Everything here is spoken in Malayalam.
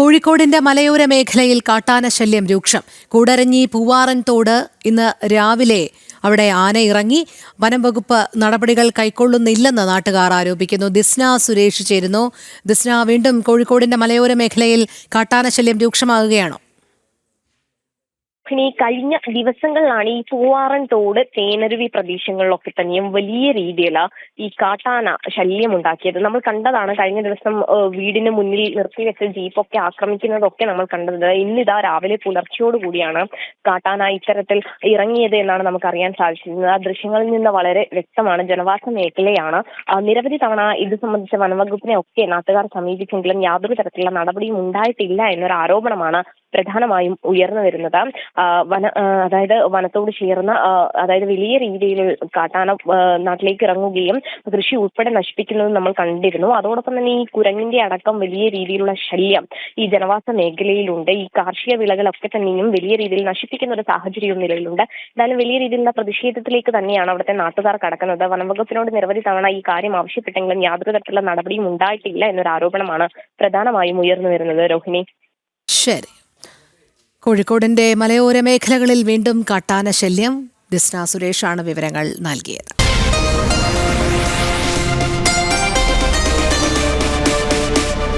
കോഴിക്കോടിന്റെ മലയോര മേഖലയിൽ കാട്ടാന ശല്യം രൂക്ഷം. കൂടരഞ്ഞി പൂവാറൻ തോട് ഇന്ന് രാവിലെ അവിടെ ആന ഇറങ്ങി. വനം വകുപ്പ് നടപടികൾ കൈക്കൊള്ളുന്നില്ലെന്ന് നാട്ടുകാർ ആരോപിക്കുന്നു. ദിസ്ന സുരേഷ് ചേരുന്നു. ദിസ്ന വീണ്ടും കോഴിക്കോടിന്റെ മലയോര മേഖലയിൽ കാട്ടാന ശല്യം രൂക്ഷമാകുകയാണോ? ഇനി കഴിഞ്ഞ ദിവസങ്ങളിലാണ് ഈ പൂവാറൻ തോട് തേനരുവി പ്രദേശങ്ങളിലൊക്കെ തന്നെയും വലിയ രീതിയിൽ ഈ കാട്ടാന ശല്യം ഉണ്ടാക്കിയത് നമ്മൾ കണ്ടതാണ് കഴിഞ്ഞ ദിവസം വീടിന് മുന്നിൽ നിർത്തിവെച്ച ജീപ്പൊക്കെ ആക്രമിക്കുന്നതൊക്കെ നമ്മൾ കണ്ടത്. ഇന്നിതാ രാവിലെ പുലർച്ചയോടുകൂടിയാണ് കാട്ടാന ഇത്തരത്തിൽ ഇറങ്ങിയത് എന്നാണ് നമുക്ക് അറിയാൻ സാധിച്ചിരുന്നത്. ആ ദൃശ്യങ്ങളിൽ നിന്ന് വളരെ വ്യക്തമാണ് ജനവാസ മേഖലയാണ് നിരവധി തവണ ഇത് സംബന്ധിച്ച വനംവകുപ്പിനെ ഒക്കെ നാട്ടുകാർ സമീപിച്ചെങ്കിലും യാതൊരു തരത്തിലുള്ള നടപടിയും ഉണ്ടായിട്ടില്ല എന്നൊരു ആരോപണമാണ് പ്രധാനമായും ഉയർന്നു വരുന്നത്. വന അതായത് വനത്തോട് ചേർന്ന അതായത് വലിയ രീതിയിൽ കാട്ടാന നാട്ടിലേക്ക് ഇറങ്ങുകയും കൃഷി ഉൾപ്പെടെ നശിപ്പിക്കുന്നത് നമ്മൾ കണ്ടിരുന്നു. അതോടൊപ്പം തന്നെ ഈ കുരങ്ങിന്റെ അടക്കം വലിയ രീതിയിലുള്ള ശല്യം ഈ ജനവാസ മേഖലയിലുണ്ട്. ഈ കാർഷിക വിളകളൊക്കെ തന്നെയും വലിയ രീതിയിൽ നശിപ്പിക്കുന്ന ഒരു സാഹചര്യവും നിലവിലുണ്ട്. എന്തായാലും വലിയ രീതിയിലുള്ള പ്രതിഷേധത്തിലേക്ക് തന്നെയാണ് അവിടുത്തെ നാട്ടുകാർ കടക്കുന്നത്. വനംവകുപ്പിനോട് നിരവധി തവണ ഈ കാര്യം ആവശ്യപ്പെട്ടെങ്കിലും യാതൊരു തരത്തിലുള്ള നടപടിയും ഉണ്ടായിട്ടില്ല എന്നൊരു ആരോപണമാണ് പ്രധാനമായും ഉയർന്നു വരുന്നത്. രോഹിണി. ശരി. കോഴിക്കോടിന്റെ മലയോര മേഖലകളിൽ വീണ്ടും കാട്ടാന ശല്യം. ദിസ്ന സുരേഷാണ് വിവരങ്ങൾ നൽകിയത്.